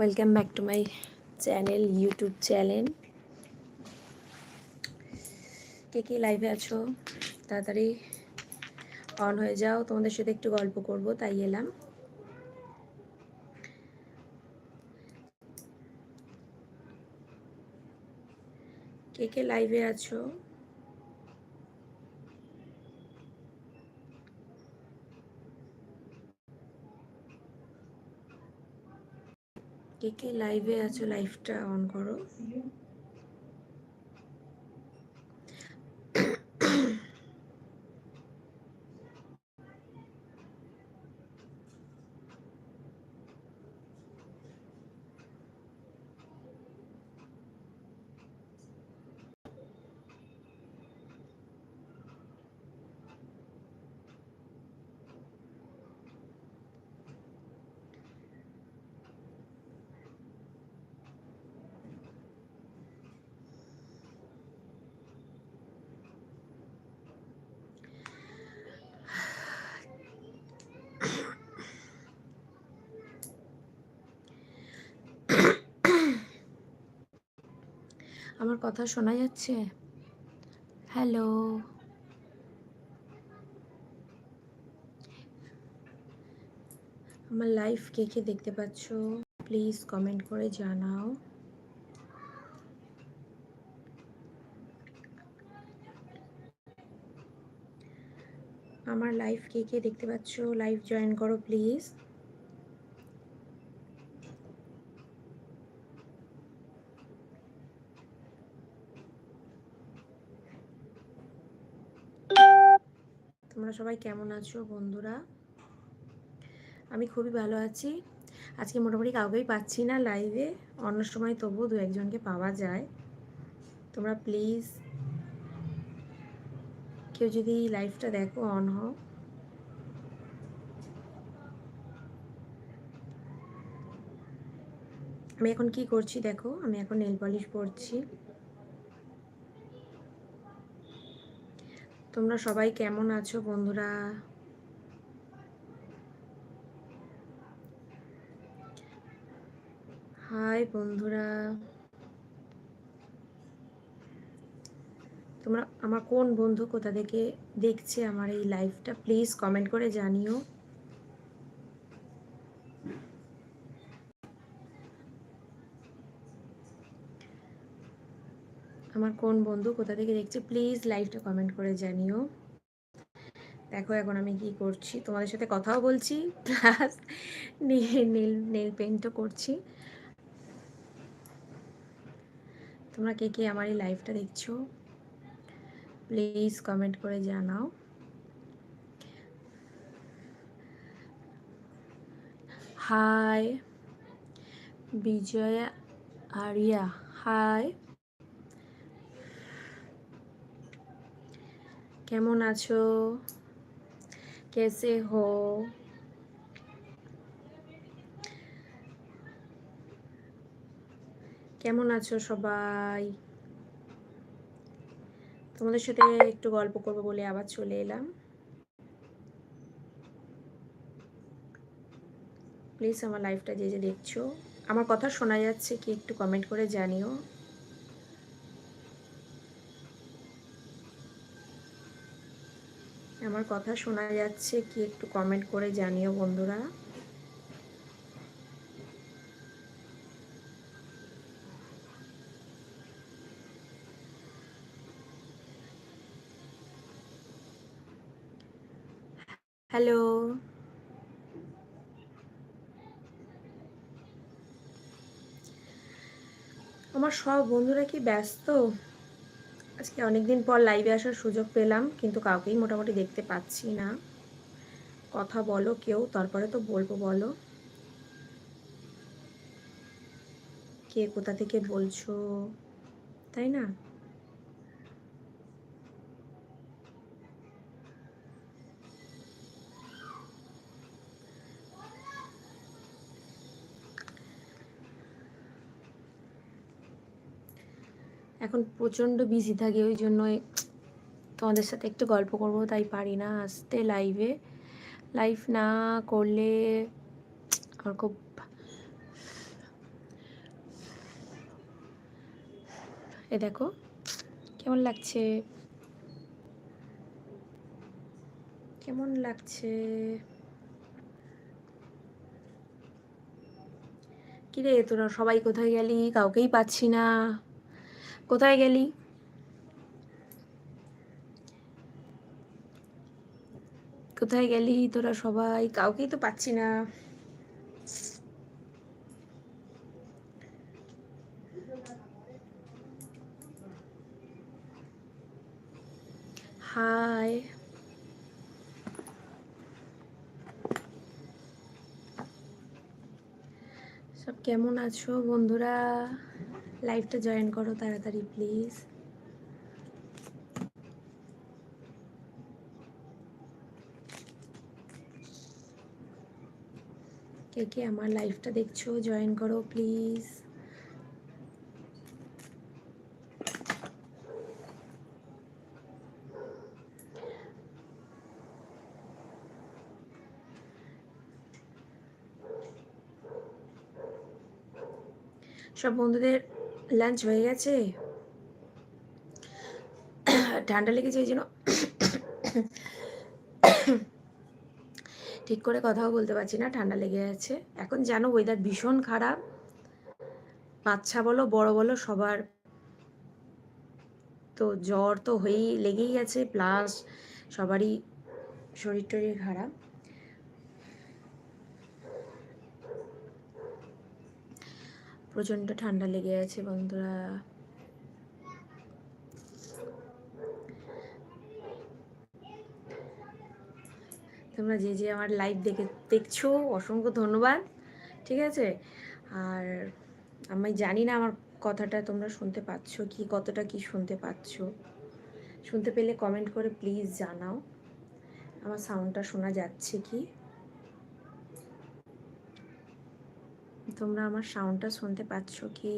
Welcome back to my channel YouTube channel কে কে লাইভে আছো? তাড়াতাড়ি অন হয়ে যাও। তোমাদের সাথে একটু গল্প করব, তাই এলাম। কে কে লাইভে আছো? কে কে লাইভে আছো লাইভটা অন করো। আমার কথা শোনা যাচ্ছে? হ্যালো আমার লাইভ কে কে দেখতে পাচ্ছ? প্লিজ কমেন্ট করে জানাও। আমার লাইভ কে কে দেখতে পাচ্ছ? লাইভ জয়েন করো প্লিজ তোমরা সবাই কেমন আছো বন্ধুরা? আমি খুবই ভালো আছি। আজকে মোটামুটি কাউকেই পাচ্ছি না লাইভে অন্য সময় তবুও দু একজনকে পাওয়া যায়। তোমরা প্লিজ কেউ যদি লাইভটা দেখো অন হও। আমি এখন কি করছি দেখো? আমি এখন নেল পলিশ পরছি। তোমরা সবাই কেমন আছো বন্ধুরা? হাই বন্ধুরা। তোমরা আমার কোন বন্ধু কোথা থেকে দেখছে আমার এই লাইভটা প্লিজ কমেন্ট করে জানিও। আমার কোন বন্ধু কোথা থেকে দেখছে প্লিজ লাইভটা কমেন্ট করে জানিও। দেখো এখন আমি কি করছি, তোমাদের সাথে কথাও বলছি প্লাস নীল, নেল পেন্টও করছি। তোমরা কে কে আমার এই লাইভটা দেখছ প্লিজ কমেন্ট করে জানাও। হাই বিজয়া আরিয়া হাই কেমন আছো? কেসে হো? কেমন আছো সবাই? তোমাদের সাথে একটু গল্প করব বলে আবার চলে এলাম। প্লিজ আমার লাইফটা যে যে দেখছ। আমার কথা শোনা যাচ্ছে কি একটু কমেন্ট করে জানিও। আমার কথা শোনা যাচ্ছে, কি একটু কমেন্ট করে জানিও বন্ধুরা। হ্যালো আমার সব বন্ধুরা কি ব্যস্ত? আজকে অনেকদিন পর লাইভে আসার সুযোগ পেলাম, কিন্তু কাউকেই মোটামুটি দেখতে পাচ্ছি না। কথা বলো কেউ, তারপরে তো বলব, বলো। কে কোথা থেকে বলছো? তাই না? এখন প্রচণ্ড বিজি থাকি, ওই জন্যই তোমাদের সাথে একটু গল্প করব, তাই পারি না আসতে লাইভে লাইভ না করলে আমার খুব এ দেখো, কেমন লাগছে? কেমন লাগছে? কিরে তোরা সবাই কোথায় গেলি? কাউকেই পাচ্ছি না। কোথায় গেলি? কোথায় গেলি? তোরা সবাই, কাউকেই তো পাচ্ছি না। হাই সব কেমন আছো বন্ধুরা? লাইভটা জয়েন করো তাড়াতাড়ি প্লিজ কে কে আমার লাইভটা দেখছ জয়েন করো প্লিজ সব বন্ধুদের লাঞ্চ হয়ে গেছে। ঠান্ডা লেগেছে ওই জন্য ঠিক করে কথাও বলতে পারছি না, ঠান্ডা লেগে আছে এখন জানো ওয়েদার ভীষণ খারাপ। বাচ্চা বলো, বড় বলো, সবার তো জ্বর তো হয়েই লেগেই আছে প্লাস সবারই শরীর টরীর খারাপ। প্রচণ্ড ঠান্ডা লেগে আছে বন্ধুরা। তোমরা যে যে আমার লাইভ দেখে, দেখছ, অসংখ্য ধন্যবাদ, ঠিক আছে? আর আমি জানি না আমার কথাটা তোমরা শুনতে পাচ্ছ কি, কতটা কি শুনতে পাচ্ছ। শুনতে পেলে কমেন্ট করে প্লিজ জানাও। আমার সাউন্ডটা শোনা যাচ্ছে কি? তোমরা আমার সাউন্ডটা শুনতে পাচ্ছ কি?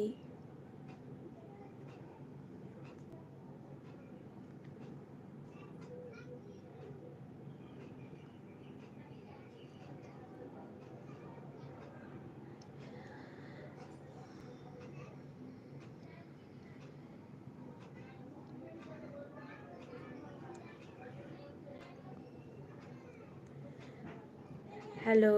হ্যালো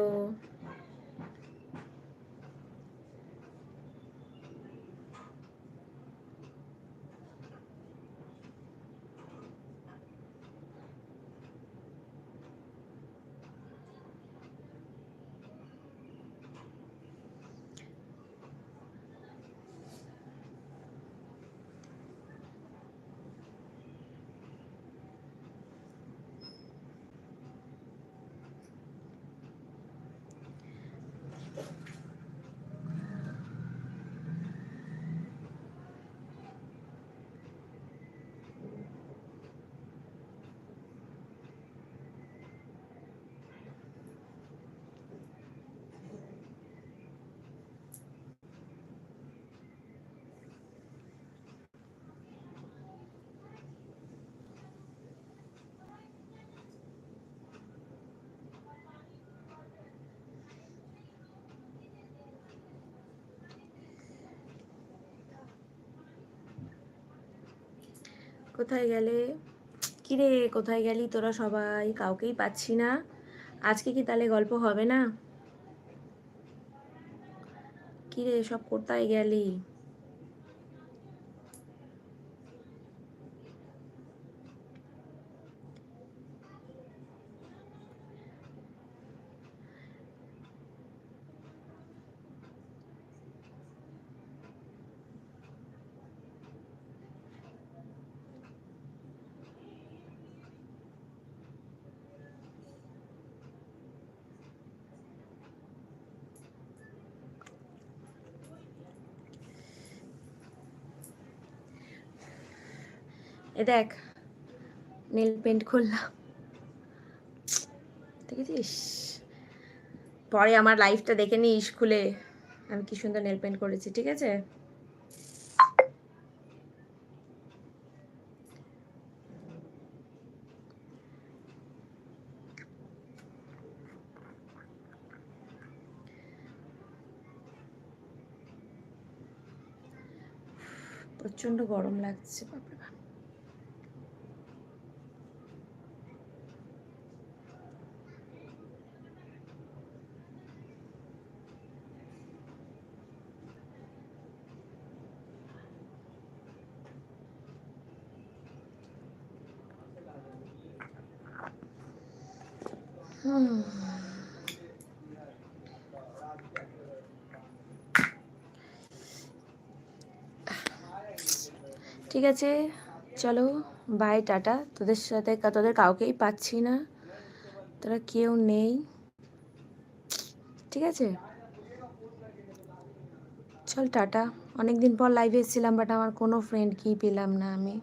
কোথায় গেলে? কিরে, কোথায় গেলি তোরা সবাই? কাউকেই পাচ্ছি না। আজকে কি তাহলে গল্প হবে না? কিরে, সব কোথায় গেলি? এ দেখ নেল পেন্ট করলাম দেখেছিস? পরে আমার লাইফটা দেখে নি স্কুলে। আমি কি সুন্দর নেল পেন্ট করেছি, ঠিক আছে? প্রচণ্ড গরম লাগছে, বাপরে বাপ। ঠিক আছে, চলো বাই টাটা। তোদের সাথে তোদের কাউকেই পাচ্ছি না। তোরা কেউ নেই। ঠিক আছে? চল, টাটা। অনেক দিন পর লাইভে এসেছিলাম বাট আমার কোনো ফ্রেন্ড কি পেলাম না আমি।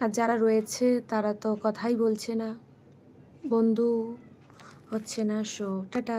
আর যারা রয়েছে, তারা তো কথাই বলছে না। বন্ধু হচ্ছে না শো টাটা।